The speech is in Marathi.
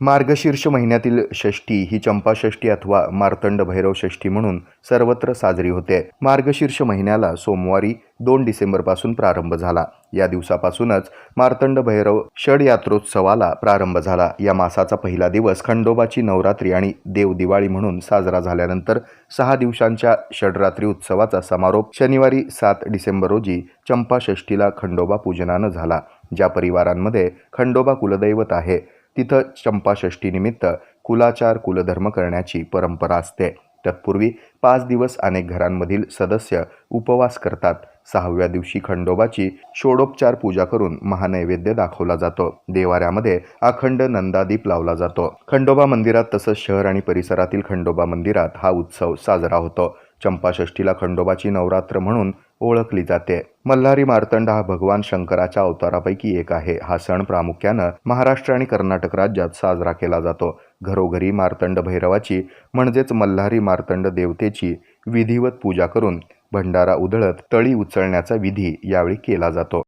मार्गशीर्ष महिन्यातील षष्ठी ही चंपाषष्ठी अथवा मार्तंड भैरव षष्ठी म्हणून सर्वत्र साजरी होते. मार्गशीर्ष महिन्याला सोमवारी दोन डिसेंबरपासून प्रारंभ झाला. या दिवसापासूनच मार्तंड भैरव षडयात्रोत्सवाला प्रारंभ झाला. या मासाचा पहिला दिवस खंडोबाची नवरात्री आणि देव दिवाळी म्हणून साजरा झाल्यानंतर सहा दिवसांच्या षडरात्री उत्सवाचा समारोप शनिवारी सात डिसेंबर रोजी चंपाषष्ठीला खंडोबा पूजनानं झाला. ज्या परिवारांमध्ये खंडोबा कुलदैवत आहे तिथं चंपाषष्ठीनिमित्त कुलाचार कुलधर्म करण्याची परंपरा असते. तत्पूर्वी पाच दिवस अनेक घरांमधील सदस्य उपवास करतात. सहाव्या दिवशी खंडोबाची षोडोपचार पूजा करून महानैवेद्य दाखवला जातो. देवाऱ्यामध्ये अखंड नंदादीप लावला जातो. खंडोबा मंदिरात तसंच शहर आणि परिसरातील खंडोबा मंदिरात हा उत्सव साजरा होतो. चंपाषष्ठीला खंडोबाची नवरात्र म्हणून ओळखली जाते. मल्हारी मार्तंड हा भगवान शंकराच्या अवतारापैकी एक आहे. हा सण प्रामुख्यानं महाराष्ट्र आणि कर्नाटक राज्यात साजरा केला जातो. घरोघरी मार्तंड भैरवाची म्हणजेच मल्हारी मार्तंड देवतेची विधिवत पूजा करून भंडारा उधळत तळी उचलण्याचा विधी यावेळी केला जातो.